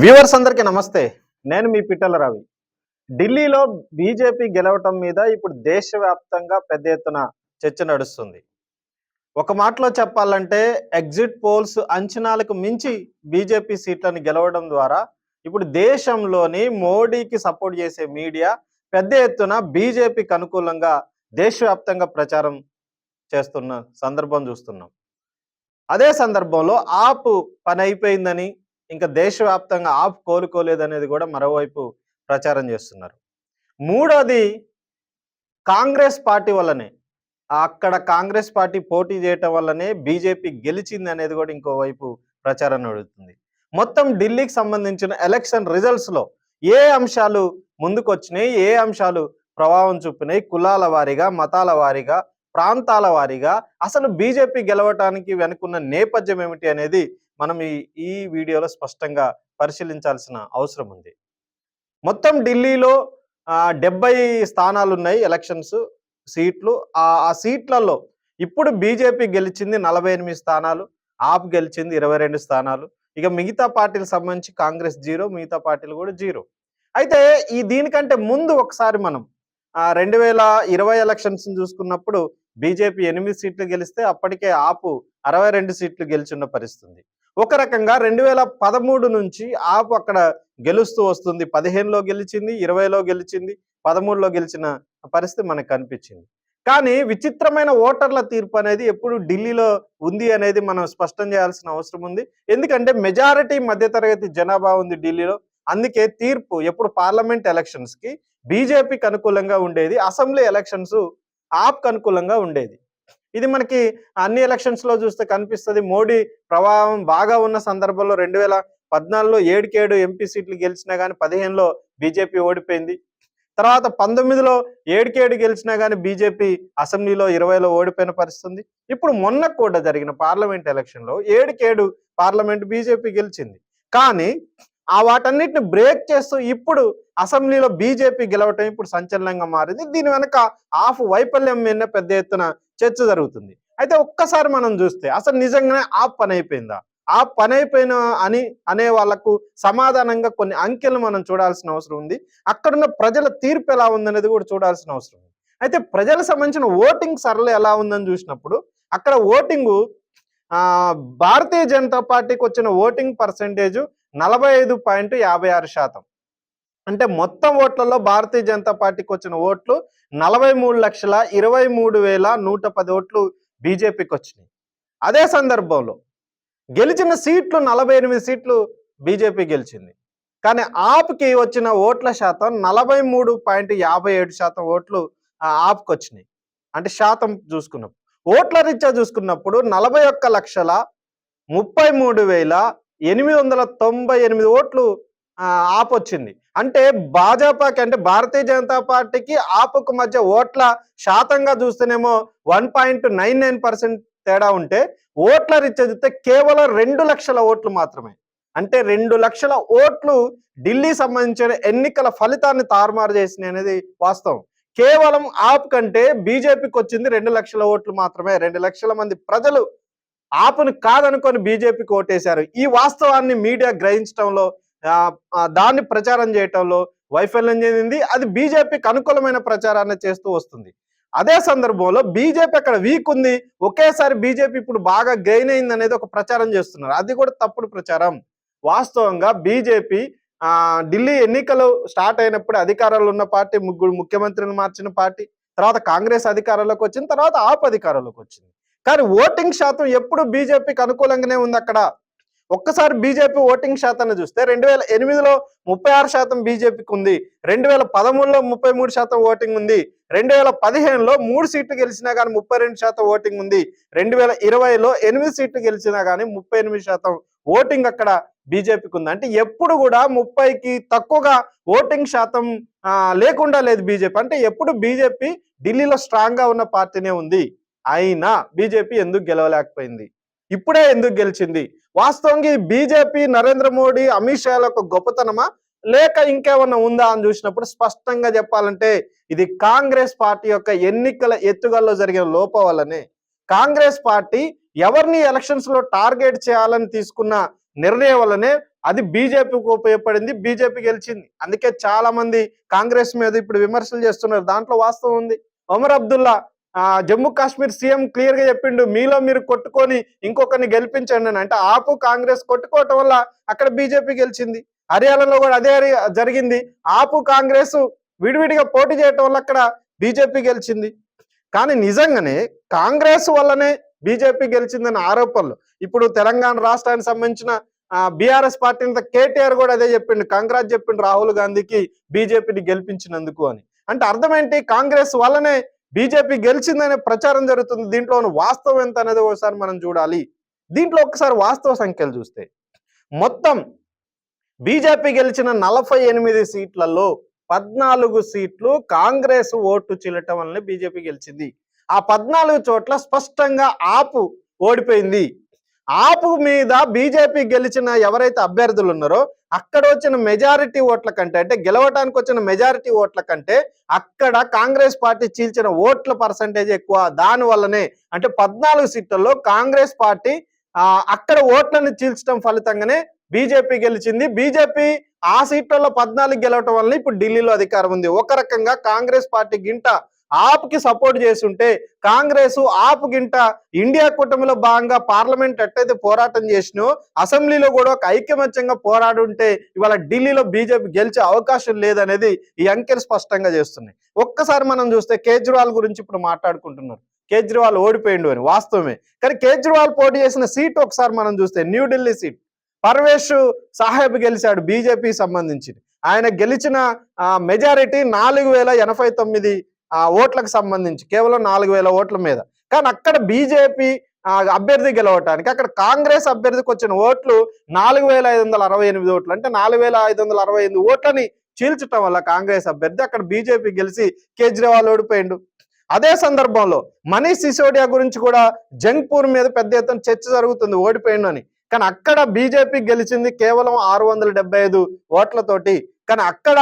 Viewers అందరికీ నమస్తే. నేను మీ పిట్టల రవి. ఢిల్లీలో బీజేపీ గెలవటం మీద ఇప్పుడు దేశవ్యాప్తంగా పెద్ద ఎత్తున చర్చ నడుస్తుంది. ఒక మాటలో చెప్పాలంటే ఎగ్జిట్ పోల్స్ అంచనాలకు మించి బీజేపీ సీట్లను గెలవడం ద్వారా ఇప్పుడు దేశంలోని మోడీకి సపోర్ట్ చేసే మీడియా పెద్ద ఎత్తున బీజేపీకి అనుకూలంగా దేశవ్యాప్తంగా ప్రచారం చేస్తున్న సందర్భం చూస్తున్నాం. అదే సందర్భంలో ఆపు పని అయిపోయిందని ఇంకా దేశవ్యాప్తంగా ఆప్ కోలుకోలేదనేది కూడా మరోవైపు ప్రచారం చేస్తున్నారు. మూడోది కాంగ్రెస్ పార్టీ వల్లనే అక్కడ కాంగ్రెస్ పార్టీ పోటీ చేయటం వల్లనే బీజేపీ గెలిచింది అనేది కూడా ఇంకోవైపు ప్రచారం నడుస్తుంది మొత్తం ఢిల్లీకి సంబంధించిన ఎలక్షన్ రిజల్ట్స్లో ఏ అంశాలు ముందుకొచ్చినాయి ఏ అంశాలు ప్రభావం చూపినాయి కులాల వారీగా మతాల వారీగా ప్రాంతాల వారీగా అసలు బీజేపీ గెలవటానికి వెనుకున్న నేపథ్యం ఏమిటి అనేది మనం ఈ ఈ వీడియోలో స్పష్టంగా పరిశీలించాల్సిన అవసరం ఉంది. మొత్తం ఢిల్లీలో డెబ్బై స్థానాలు ఉన్నాయి ఎలక్షన్స్ సీట్లు. ఆ సీట్లలో ఇప్పుడు బీజేపీ గెలిచింది నలభై ఎనిమిది స్థానాలు ఆప్ గెలిచింది ఇరవై రెండు స్థానాలు. ఇక మిగతా పార్టీలకు సంబంధించి కాంగ్రెస్ జీరో మిగతా పార్టీలు కూడా జీరో. అయితే ఈ దీనికంటే ముందు ఒకసారి మనం రెండు వేల ఇరవై ఎలక్షన్స్ చూసుకున్నప్పుడు బీజేపీ ఎనిమిది సీట్లు గెలిస్తే అప్పటికే ఆపు అరవై రెండు సీట్లు గెలిచిన పరిస్థితి ఒక రకంగా రెండు వేల పదమూడు నుంచి ఆపు అక్కడ గెలుస్తూ వస్తుంది. పదిహేనులో గెలిచింది ఇరవైలో గెలిచింది పదమూడులో గెలిచిన పరిస్థితి మనకు కనిపించింది. కానీ విచిత్రమైన ఓటర్ల తీర్పు అనేది ఎప్పుడు ఢిల్లీలో ఉంది అనేది మనం స్పష్టం చేయాల్సిన అవసరం ఉంది. ఎందుకంటే మెజారిటీ మధ్యతరగతి జనాభా ఉంది ఢిల్లీలో. అందుకే తీర్పు ఎప్పుడు పార్లమెంట్ ఎలక్షన్స్కి బీజేపీకి అనుకూలంగా ఉండేది అసెంబ్లీ ఎలక్షన్స్ ఆప్కి అనుకూలంగా ఉండేది. ఇది మనకి అన్ని ఎలక్షన్స్లో చూస్తే కనిపిస్తుంది. మోడీ ప్రభావం బాగా ఉన్న సందర్భంలో రెండు వేల పద్నాలుగులో ఏడుకేడు ఎంపీ సీట్లు గెలిచినా కానీ పదిహేనులో బీజేపీ ఓడిపోయింది. తర్వాత పంతొమ్మిదిలో ఏడుకేడు గెలిచినా కానీ బీజేపీ అసెంబ్లీలో ఇరవైలో ఓడిపోయిన పరిస్థితుంది. ఇప్పుడు మొన్న కూడా జరిగిన పార్లమెంట్ ఎలక్షన్లో ఏడుకేడు పార్లమెంట్ బీజేపీ గెలిచింది. కానీ ఆ వాటన్నిటిని బ్రేక్ చేస్తూ ఇప్పుడు అసెంబ్లీలో బీజేపీ గెలవటం ఇప్పుడు సంచలనంగా మారింది. దీని వెనక ఆఫ్ వైఫల్యం మీద పెద్ద ఎత్తున చర్చ జరుగుతుంది. అయితే ఒక్కసారి మనం చూస్తే అసలు నిజంగానే ఆ పని అయిపోయిందా? ఆ పని అయిపోయిన అని అనే వాళ్ళకు సమాధానంగా కొన్ని అంకెలు మనం చూడాల్సిన అవసరం ఉంది. అక్కడున్న ప్రజల తీర్పు ఎలా ఉందనేది కూడా చూడాల్సిన అవసరం ఉంది. అయితే ప్రజలకు సంబంధించిన ఓటింగ్ సరళి ఎలా ఉందని చూసినప్పుడు అక్కడ ఓటింగు భారతీయ జనతా పార్టీకి వచ్చిన ఓటింగ్ పర్సంటేజ్ నలభై ఐదు పాయింట్ యాభై ఆరు శాతం. అంటే మొత్తం ఓట్లలో భారతీయ జనతా పార్టీకి వచ్చిన ఓట్లు నలభై మూడు లక్షల ఇరవై మూడు వేల నూట పది ఓట్లు బీజేపీకి వచ్చినాయి. అదే సందర్భంలో గెలిచిన సీట్లు నలభై ఎనిమిది సీట్లు బీజేపీ గెలిచింది. కానీ ఆప్కి వచ్చిన ఓట్ల శాతం నలభై మూడు పాయింట్ యాభై ఏడు శాతం ఓట్లు ఆప్కి వచ్చినాయి. అంటే శాతం చూసుకున్నప్పుడు ఓట్ల రీత్యా చూసుకున్నప్పుడు నలభై ఒక్క లక్షల ముప్పై మూడు వేల ఎనిమిది వందల తొంభై ఎనిమిది ఓట్లు ఆపొచ్చింది. అంటే భాజపాకి అంటే భారతీయ జనతా పార్టీకి ఆపుకు మధ్య ఓట్ల శాతంగా చూస్తేనేమో one point nine nine percent తేడా ఉంటే ఓట్ల రీత్యా చూస్తే కేవలం రెండు లక్షల ఓట్లు మాత్రమే. అంటే రెండు లక్షల ఓట్లు ఢిల్లీ సంబంధించిన ఎన్నికల ఫలితాన్ని తారుమారు చేసినాయి అనేది వాస్తవం. కేవలం ఆప్ కంటే బీజేపీకి వచ్చింది రెండు లక్షల ఓట్లు మాత్రమే. రెండు లక్షల మంది ప్రజలు ఆపను కాదనుకొని బీజేపీకి ఓటేశారు. ఈ వాస్తవాన్ని మీడియా గ్రహించడంలో దాన్ని ప్రచారం చేయటంలో వైఫల్యం చెందింది. అది బీజేపీకి అనుకూలమైన ప్రచారాన్ని చేస్తూ వస్తుంది. అదే సందర్భంలో బీజేపీ అక్కడ వీక్ ఉంది. ఒకేసారి బీజేపీ ఇప్పుడు బాగా గెయిన్ అయింది అనేది ఒక ప్రచారం చేస్తున్నారు. అది కూడా తప్పుడు ప్రచారం. వాస్తవంగా బీజేపీ ఢిల్లీ ఎన్నికలు స్టార్ట్ అయినప్పుడు అధికారాలు ఉన్న పార్టీ ముగ్గురు ముఖ్యమంత్రిని మార్చిన పార్టీ తర్వాత కాంగ్రెస్ అధికారంలోకి వచ్చింది తర్వాత ఆప్ అధికారంలోకి వచ్చింది. కానీ ఓటింగ్ శాతం ఎప్పుడు బీజేపీకి అనుకూలంగానే ఉంది అక్కడ. ఒక్కసారి బీజేపీ ఓటింగ్ శాతాన్ని చూస్తే రెండు వేల ఎనిమిదిలో ముప్పై ఆరు శాతం బీజేపీకి ఉంది. రెండు వేల పదమూడులో ముప్పై మూడు శాతం ఓటింగ్ ఉంది. రెండు వేల పదిహేనులో మూడు సీట్లు గెలిచినా కానీ ముప్పై రెండు శాతం ఓటింగ్ ఉంది. రెండు వేల ఇరవైలో ఎనిమిది సీట్లు గెలిచినా కానీ ముప్పై ఎనిమిది శాతం ఓటింగ్ అక్కడ బీజేపీకి ఉంది. అంటే ఎప్పుడు కూడా ముప్పైకి తక్కువగా ఓటింగ్ శాతం లేకుండా లేదు బీజేపీ. అంటే ఎప్పుడు బీజేపీ ఢిల్లీలో స్ట్రాంగ్గా ఉన్న పార్టీనే ఉంది. అయినా బీజేపీ ఎందుకు గెలవలేకపోయింది? ఇప్పుడే ఎందుకు గెలిచింది? వాస్తవంగా బీజేపీ నరేంద్ర మోడీ అమిత్ షా యొక్క గొప్పతనమా? లేక ఇంకేమన్నా ఉందా అని చూసినప్పుడు స్పష్టంగా చెప్పాలంటే ఇది కాంగ్రెస్ పార్టీ యొక్క ఎన్నికల ఎత్తుగల్లో జరిగిన లోపం వల్లనే. కాంగ్రెస్ పార్టీ ఎవరిని ఎలక్షన్స్లో టార్గెట్ చేయాలని తీసుకున్న నిర్ణయం వల్లనే అది బీజేపీకి ఉపయోగపడింది బీజేపీ గెలిచింది. అందుకే చాలా మంది కాంగ్రెస్ మీద ఇప్పుడు విమర్శలు చేస్తున్నారు. దాంట్లో వాస్తవం ఉంది. ఒమర్ అబ్దుల్లా జమ్మూ కాశ్మీర్ సీఎం క్లియర్గా చెప్పిండు మీలో మీరు కొట్టుకొని ఇంకొకరిని గెలిపించండి అని. అంటే ఆపు కాంగ్రెస్ కొట్టుకోవటం వల్ల అక్కడ బీజేపీ గెలిచింది. హర్యానాలో కూడా అదే జరిగింది. ఆపు కాంగ్రెస్ విడివిడిగా పోటీ చేయటం వల్ల అక్కడ బీజేపీ గెలిచింది. కానీ నిజంగానే కాంగ్రెస్ వల్లనే బీజేపీ గెలిచిందన్న ఆరోపణలు. ఇప్పుడు తెలంగాణ రాష్ట్రానికి సంబంధించిన బీఆర్ఎస్ పార్టీ అంతా కేటీఆర్ కూడా అదే చెప్పిండు. కాంగ్రెస్ చెప్పిండు రాహుల్ గాంధీకి బీజేపీని గెలిపించినందుకు అని. అంటే అర్థం ఏంటి? కాంగ్రెస్ వల్లనే బీజేపీ గెలిచిందనే ప్రచారం జరుగుతుంది. దీంట్లో ఉన్న వాస్తవం ఎంత అనేది ఒకసారి మనం చూడాలి. దీంట్లో ఒకసారి వాస్తవ సంఖ్యలు చూస్తే మొత్తం బీజేపీ గెలిచిన నలభై ఎనిమిది సీట్లలో పద్నాలుగు సీట్లు కాంగ్రెస్ ఓటు చీలటం వల్లనే బీజేపీ గెలిచింది. ఆ పద్నాలుగు చోట్ల స్పష్టంగా ఆపు ఓడిపోయింది. ఆపు మీద బీజేపీ గెలిచిన ఎవరైతే అభ్యర్థులు ఉన్నారో అక్కడ వచ్చిన మెజారిటీ ఓట్ల కంటే అంటే గెలవటానికి వచ్చిన మెజారిటీ ఓట్ల కంటే అక్కడ కాంగ్రెస్ పార్టీ చీల్చిన ఓట్ల పర్సంటేజ్ ఎక్కువ. దాని వల్లనే అంటే పద్నాలుగు సీట్లలో కాంగ్రెస్ పార్టీ ఆ, అక్కడ ఓట్లను చీల్చడం ఫలితంగానే బీజేపీ గెలిచింది. బీజేపీ ఆ సీట్లలో పద్నాలుగు గెలవటం వల్ల ఇప్పుడు ఢిల్లీలో అధికారం ఉంది. ఒక రకంగా కాంగ్రెస్ పార్టీ గింట ఆప్కి సపోర్ట్ చేస్తుంటే కాంగ్రెస్ ఆప్ గింట ఇండియా కూటమిలో భాగంగా పార్లమెంట్ ఎట్టయితే పోరాటం చేసినో అసెంబ్లీలో కూడా ఒక ఐక్యమత్యంగా పోరాడుంటే ఇవాళ ఢిల్లీలో బీజేపీ గెలిచే అవకాశం లేదనేది ఈ అంకెలు స్పష్టంగా చేస్తున్నాయి. ఒక్కసారి మనం చూస్తే కేజ్రీవాల్ గురించి ఇప్పుడు మాట్లాడుకుంటున్నారు. కేజ్రీవాల్ ఓడిపోయిండు అని వాస్తవమే. కానీ కేజ్రీవాల్ పోటీ చేసిన సీట్ ఒకసారి మనం చూస్తే న్యూఢిల్లీ సీట్. పర్వేష్ సాహెబ్ గెలిచాడు బీజేపీ సంబంధించి ఆయన గెలిచిన మెజారిటీ నాలుగు వేల ఎనభై తొమ్మిది ఆ, ఓట్లకు సంబంధించి కేవలం నాలుగు వేల ఓట్ల మీద. కానీ అక్కడ బీజేపీ అభ్యర్థి గెలవటానికి అక్కడ కాంగ్రెస్ అభ్యర్థికి వచ్చిన ఓట్లు నాలుగు వేల ఐదు వందల అరవై ఎనిమిది ఓట్లు. అంటే నాలుగు వేల ఐదు వందల అరవై ఎనిమిది ఓట్లని చీల్చటం వల్ల కాంగ్రెస్ అభ్యర్థి అక్కడ బీజేపీ గెలిచి కేజ్రీవాల్ ఓడిపోయిండు. అదే సందర్భంలో మనీష్ సిసోడియా గురించి కూడా జంగ్పూర్ మీద పెద్ద ఎత్తున చర్చ జరుగుతుంది ఓడిపోయిండు అని. కానీ అక్కడ బీజేపీ గెలిచింది కేవలం ఆరు వందల డెబ్బై ఐదు ఓట్లతోటి. కానీ అక్కడ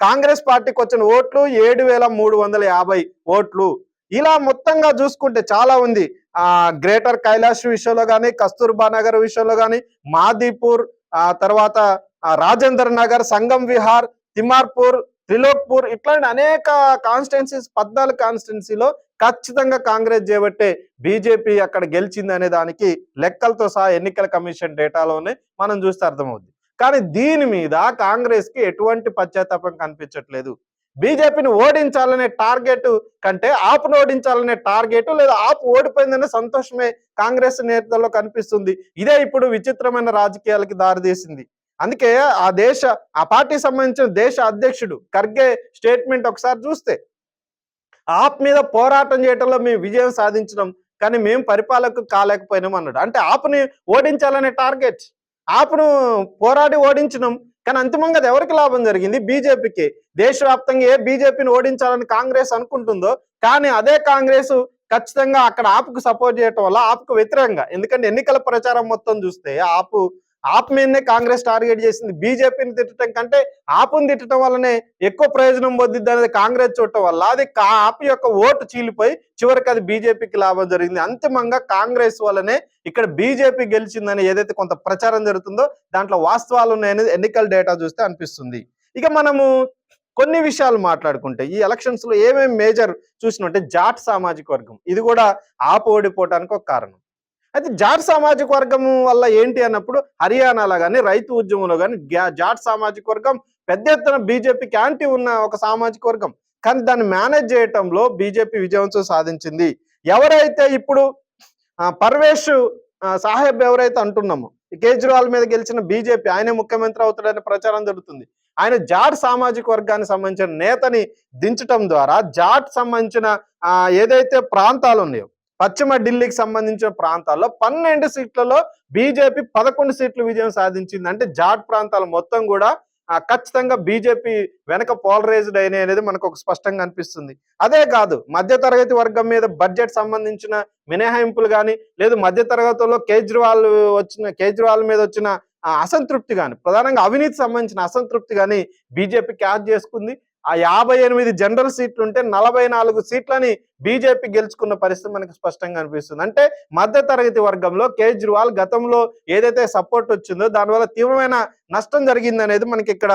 కాంగ్రెస్ పార్టీకి వచ్చిన ఓట్లు ఏడు వేల మూడు వందల యాభై ఓట్లు. ఇలా మొత్తంగా చూసుకుంటే చాలా ఉంది. ఆ గ్రేటర్ కైలాష్ విషయంలో కానీ కస్తూర్బా నగర్ విషయంలో కానీ మాదీపూర్ ఆ తర్వాత రాజేంద్ర నగర్ సంగం విహార్ తిమార్పూర్ త్రిలోక్పూర్ ఇట్లాంటి అనేక కాన్స్టిట్యున్సీస్ పద్నాలుగు కాన్స్టిట్యున్సీలో ఖచ్చితంగా కాంగ్రెస్ చేపట్టే బీజేపీ అక్కడ గెలిచింది అనే దానికి లెక్కలతో సహా ఎన్నికల కమిషన్ డేటాలోనే మనం చూస్తే అర్థమవుద్ది. కానీ దీని మీద కాంగ్రెస్కి ఎటువంటి పశ్చాత్తాపం కనిపించట్లేదు. బీజేపీని ఓడించాలనే టార్గెట్ కంటే ఆపును ఓడించాలనే టార్గెట్ లేదా ఆపు ఓడిపోయిందనే సంతోషమే కాంగ్రెస్ నేతల్లో కనిపిస్తుంది. ఇదే ఇప్పుడు విచిత్రమైన రాజకీయాలకి దారితీసింది. అందుకే ఆ దేశ ఆ పార్టీ సంబంధించిన దేశ అధ్యక్షుడు ఖర్గే స్టేట్మెంట్ ఒకసారి చూస్తే ఆప్ మీద పోరాటం చేయటంలో మేము విజయం సాధించడం కానీ మేము పరిపాలకు కాలేకపోయినాం అన్నాడు. అంటే ఆపుని ఓడించాలనే టార్గెట్. ఆపును పోరాడి ఓడించడం కానీ అంతిమంగా అది ఎవరికి లాభం జరిగింది? బీజేపీకి. దేశవ్యాప్తంగా ఏ బీజేపీని ఓడించాలని కాంగ్రెస్ అనుకుంటుందో కానీ అదే కాంగ్రెస్ ఖచ్చితంగా అక్కడ ఆపుకు సపోర్ట్ చేయటం వల్ల ఆపుకు వ్యతిరేకంగా. ఎందుకంటే ఎన్నికల ప్రచారం మొత్తం చూస్తే ఆపు ఆప్ మీదనే కాంగ్రెస్ టార్గెట్ చేసింది. బీజేపీని తిట్టడం కంటే ఆపుని తిట్టడం వల్లనే ఎక్కువ ప్రయోజనం పొందిద్ది అనేది కాంగ్రెస్ చూడటం వల్ల. అది ఆప్ యొక్క ఓటు చీలిపోయి చివరికి అది బీజేపీకి లాభం జరిగింది. అంతిమంగా కాంగ్రెస్ వల్లనే ఇక్కడ బీజేపీ గెలిచిందని ఏదైతే కొంత ప్రచారం జరుగుతుందో దాంట్లో వాస్తవాలు ఉన్నాయని ఎన్నికల డేటా చూస్తే అనిపిస్తుంది. ఇక మనము కొన్ని విషయాలు మాట్లాడుకుంటే ఈ ఎలక్షన్స్లో ఏమేమి మేజర్ చూసినట్టే జాట్ సామాజిక వర్గం. ఇది కూడా ఆపు ఓడిపోవటానికి ఒక కారణం. అయితే జాట్ సామాజిక వర్గం వల్ల ఏంటి అన్నప్పుడు హర్యానాలో కానీ రైతు ఉద్యమంలో కానీ జాట్ సామాజిక వర్గం పెద్ద ఎత్తున బీజేపీకి యాంటీ ఉన్న ఒక సామాజిక వర్గం. కానీ దాన్ని మేనేజ్ చేయటంలో బీజేపీ విజయవంతం సాధించింది. ఎవరైతే ఇప్పుడు పర్వేష్ సాహెబ్ ఎవరైతే అంటున్నామో కేజ్రీవాల్ మీద గెలిచిన బీజేపీ ఆయనే ముఖ్యమంత్రి అవుతాడనే ప్రచారం జరుగుతుంది. ఆయన జాట్ సామాజిక వర్గానికి సంబంధించిన నేతని దించటం ద్వారా జాట్ సంబంధించిన ఏదైతే ప్రాంతాలు ఉన్నాయో పశ్చిమ ఢిల్లీకి సంబంధించిన ప్రాంతాల్లో పన్నెండు సీట్లలో బీజేపీ పదకొండు సీట్లు విజయం సాధించింది. అంటే జాట్ ప్రాంతాలు మొత్తం కూడా ఖచ్చితంగా బీజేపీ వెనక పోలరైజ్డ్ అయినాయి అనేది మనకు ఒక స్పష్టంగా అనిపిస్తుంది. అదే కాదు మధ్యతరగతి వర్గం మీద బడ్జెట్ సంబంధించిన మినహాయింపులు కానీ లేదు మధ్యతరగతిలో కేజ్రీవాల్ వచ్చిన కేజ్రీవాల్ మీద వచ్చిన అసంతృప్తి కానీ ప్రధానంగా అవినీతి సంబంధించిన అసంతృప్తి కానీ బీజేపీ క్యాచ్ చేసుకుంది. ఆ యాభై ఎనిమిది జనరల్ సీట్లు ఉంటే నలభై నాలుగు సీట్లని బీజేపీ గెలుచుకున్న పరిస్థితి మనకు స్పష్టంగా అనిపిస్తుంది. అంటే మధ్య తరగతి వర్గంలో కేజ్రీవాల్ గతంలో ఏదైతే సపోర్ట్ వచ్చిందో దానివల్ల తీవ్రమైన నష్టం జరిగింది అనేది మనకి ఇక్కడ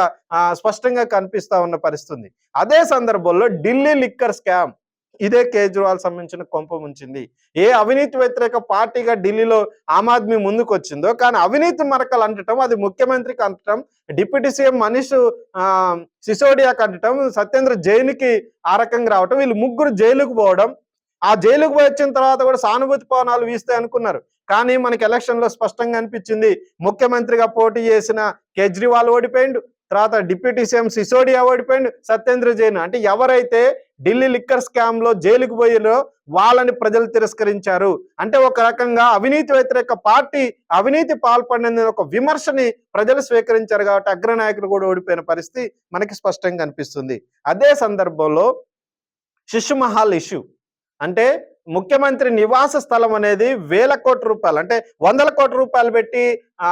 స్పష్టంగా కనిపిస్తా ఉన్న పరిస్థితి అదే సందర్భంలో ఢిల్లీ లిక్కర్ స్కామ్ ఇదే కేజ్రీవాల్ సంబంధించిన కొంప ముంచింది. ఏ అవినీతి వ్యతిరేక పార్టీగా ఢిల్లీలో ఆమ్ ఆద్మీ ముందుకు వచ్చిందో కానీ అవినీతి మరకలు అంటటం అది ముఖ్యమంత్రికి అంటటం డిప్యూటీ సీఎం మనీష్ ఆ, సిసోడియాకి అంటటం సత్యేంద్ర జైలుకి ఆ రకంగా రావటం వీళ్ళు ముగ్గురు జైలుకు పోవడం ఆ జైలుకు పోయి వచ్చిన తర్వాత కూడా సానుభూతి పవనాలు వీస్తాయి అనుకున్నారు. కానీ మనకి ఎలక్షన్లో స్పష్టంగా అనిపించింది ముఖ్యమంత్రిగా పోటీ చేసిన కేజ్రీవాల్ ఓడిపోయిండు తర్వాత డిప్యూటీ సీఎం సిసోడియా ఓడిపోయిండు సత్యేంద్ర జైన్. అంటే ఎవరైతే ఢిల్లీ లిక్కర్ స్కామ్లో జైలుకు పోయారో వాళ్ళని ప్రజలు తిరస్కరించారు. అంటే ఒక రకంగా అవినీతి వ్యతిరేక పార్టీ అవినీతి పాల్పడిన ఒక విమర్శని ప్రజలు స్వీకరించారు కాబట్టి అగ్రనాయకులు కూడా ఓడిపోయిన పరిస్థితి మనకి స్పష్టంగా కనిపిస్తుంది అదే సందర్భంలో శిశు మహల్ ఇష్యూ. అంటే ముఖ్యమంత్రి నివాస స్థలం అనేది వేల కోట్ల రూపాయలు. అంటే వందల కోట్ల రూపాయలు పెట్టి ఆ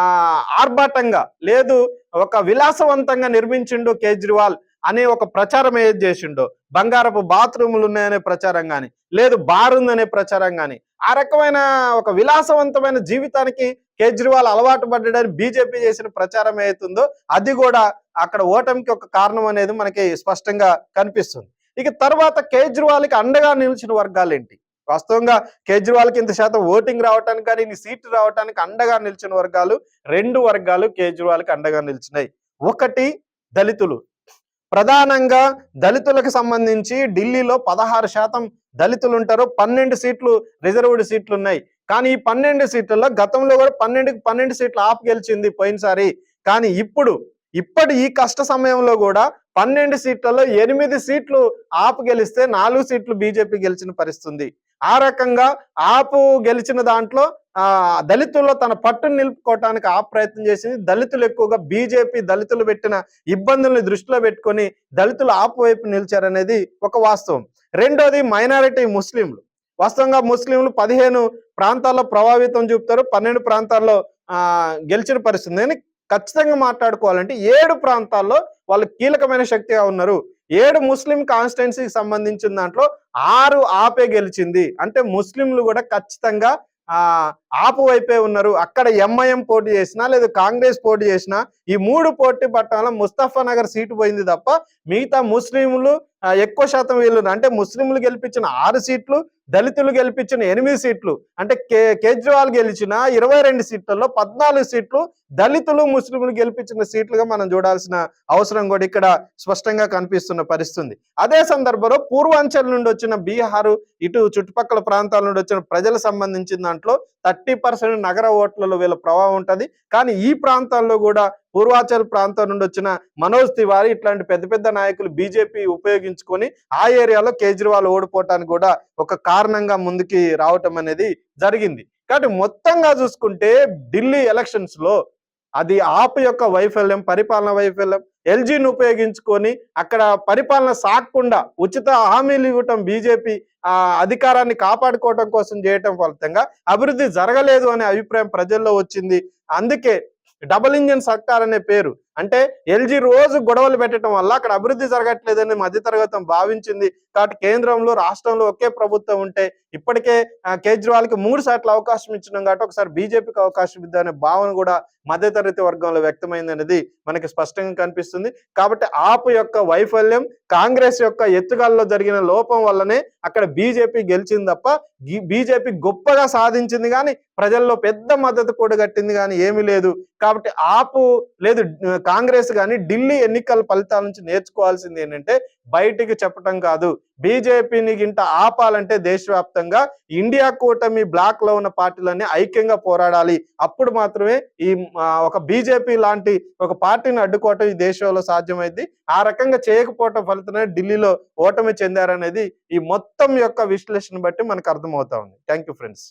ఆర్భాటంగా లేదు ఒక విలాసవంతంగా నిర్మించిండు కేజ్రీవాల్. అనే ఒక ప్రచారం ఏది చేసిండో? బంగారపు బాత్రూములు ఉన్నాయనే ప్రచారం కానీ లేదు బార్ ఉందనే ప్రచారం కానీ ఆ రకమైన ఒక విలాసవంతమైన జీవితానికి కేజ్రీవాల్ అలవాటు పడ్డాడని బీజేపీ చేసిన ప్రచారం ఏతుందో అది కూడా అక్కడ ఓటమికి ఒక కారణం అనేది మనకి స్పష్టంగా కనిపిస్తుంది. ఇక తర్వాత కేజ్రీవాల్కి అండగా నిలిచిన వర్గాలు ఏంటి? వాస్తవంగా కేజ్రీవాల్కి ఇంత శాతం ఓటింగ్ రావటానికి కానీ సీటు రావడానికి రావటానికి అండగా నిలిచిన వర్గాలు రెండు వర్గాలు కేజ్రీవాల్కి అండగా నిలిచినాయి. ఒకటి దళితులు. ప్రధానంగా దళితులకు సంబంధించి ఢిల్లీలో పదహారు శాతం దళితులు ఉంటారు పన్నెండు సీట్లు రిజర్వ్డ్ సీట్లు ఉన్నాయి కానీ ఈ పన్నెండు సీట్లలో గతంలో కూడా పన్నెండుకి పన్నెండు సీట్లు ఆప్ గెలిచింది పోయినసారి. కానీ ఇప్పుడు ఇప్పటి ఈ కష్ట సమయంలో కూడా పన్నెండు సీట్లలో ఎనిమిది సీట్లు ఆపు గెలిస్తే నాలుగు సీట్లు బీజేపీ గెలిచిన పరిస్థితి ఆ రకంగా ఆపు గెలిచిన దాంట్లో దళితుల్లో తన పట్టును నిలుపుకోవటానికి ఆ ప్రయత్నం చేసింది. దళితులు ఎక్కువగా బీజేపీ దళితులు పెట్టిన ఇబ్బందుల్ని దృష్టిలో పెట్టుకొని దళితులు ఆపు వైపు నిలిచారనేది ఒక వాస్తవం. రెండోది మైనారిటీ ముస్లింలు. వాస్తవంగా ముస్లింలు పదిహేను ప్రాంతాల్లో ప్రభావితం చూపుతారు. పన్నెండు ప్రాంతాల్లో గెలిచిన పరిస్థితి. కానీ ఖచ్చితంగా మాట్లాడుకోవాలంటే ఏడు ప్రాంతాల్లో వాళ్ళు కీలకమైన శక్తిగా ఉన్నారు. ఏడు ముస్లిం కాన్స్టిట్యున్సీకి సంబంధించిన దాంట్లో ఆరు ఆపే గెలిచింది. అంటే ముస్లింలు కూడా ఖచ్చితంగా ఆ ఆపు వైపే ఉన్నారు. అక్కడ ఎంఐఎం పోటీ చేసినా లేదా కాంగ్రెస్ పోటీ చేసినా ఈ మూడు పోటీ పట్టాల ముస్తఫా నగర్ సీటు పోయింది తప్ప మిగతా ముస్లింలు ఎక్కువ శాతం వీళ్ళు అంటే ముస్లింలు గెలిపించిన ఆరు సీట్లు దళితులు గెలిపించిన ఎనిమిది సీట్లు. అంటే కే కేజ్రీవాల్ గెలిచిన ఇరవై రెండు సీట్లలో పద్నాలుగు సీట్లు దళితులు ముస్లింలు గెలిపించిన సీట్లుగా మనం చూడాల్సిన అవసరం కూడా ఇక్కడ స్పష్టంగా కనిపిస్తున్న పరిస్థితుంది. అదే సందర్భంలో పూర్వాంచల్ నుండి వచ్చిన బీహారు ఇటు చుట్టుపక్కల ప్రాంతాల నుండి వచ్చిన ప్రజలకు సంబంధించిన దాంట్లో థర్టీ పర్సెంట్ నగర ఓట్లలో వీళ్ళ ప్రభావం ఉంటుంది. కానీ ఈ ప్రాంతాల్లో కూడా పూర్వాచల్ ప్రాంతం నుండి వచ్చిన మనోజ్ తివారీ ఇట్లాంటి పెద్ద పెద్ద నాయకులు బీజేపీ ఉపయోగించుకొని ఆ ఏరియాలో కేజ్రీవాల్ ఓడిపోవటానికి కూడా ఒక కారణంగా ముందుకి రావటం అనేది జరిగింది. కాబట్టి మొత్తంగా చూసుకుంటే ఢిల్లీ ఎలక్షన్స్లో అది ఆప్ యొక్క వైఫల్యం పరిపాలన వైఫల్యం ఎల్జీని ఉపయోగించుకొని అక్కడ పరిపాలన సాగకుండా ఉచిత హామీలు ఇవ్వటం బీజేపీ ఆ అధికారాన్ని కాపాడుకోవటం కోసం చేయటం ఫలితంగా అభివృద్ధి జరగలేదు అనే అభిప్రాయం ప్రజల్లో వచ్చింది. అందుకే డబుల్ ఇంజిన్ సర్కార్ అనే పేరు. అంటే ఎల్జీ రోజు గొడవలు పెట్టడం వల్ల అక్కడ అభివృద్ధి జరగట్లేదని మధ్యతరగతం భావించింది. కాబట్టి కేంద్రంలో రాష్ట్రంలో ఒకే ప్రభుత్వం ఉంటే ఇప్పటికే కేజ్రీవాల్కి కేజ్రీవాల్కి మూడు సార్లు అవకాశం ఇచ్చినాం కాబట్టి ఒకసారి బీజేపీకి అవకాశం ఇద్దాం అనే భావన కూడా మధ్యతరగతి వర్గంలో వ్యక్తమైంది అనేది మనకి స్పష్టంగా కనిపిస్తుంది. కాబట్టి ఆపు యొక్క వైఫల్యం కాంగ్రెస్ యొక్క ఎత్తుగాల్లో జరిగిన లోపం వల్లనే అక్కడ బీజేపీ గెలిచింది తప్ప బీజేపీ గొప్పగా సాధించింది కానీ ప్రజల్లో పెద్ద మద్దతు కూడగట్టింది కానీ ఏమీ లేదు. కాబట్టి ఆపు లేదు కాంగ్రెస్ కానీ ఢిల్లీ ఎన్నికల ఫలితాల నుంచి నేర్చుకోవాల్సింది ఏంటంటే బయటికి చెప్పటం కాదు. బీజేపీని గింట ఆపాలంటే దేశవ్యాప్తంగా ఇండియా కూటమి బ్లాక్లో ఉన్న పార్టీలన్నీ ఐక్యంగా పోరాడాలి. అప్పుడు మాత్రమే ఈ ఒక బీజేపీ లాంటి ఒక పార్టీని అడ్డుకోవటం ఈ దేశంలో సాధ్యమైంది. ఆ రకంగా చేయకపోవటం ఫలితమే ఢిల్లీలో ఓటమి చెందారనేది ఈ మొత్తం యొక్క విశ్లేషణ బట్టి మనకు అర్థమవుతా ఉంది. Thank you friends.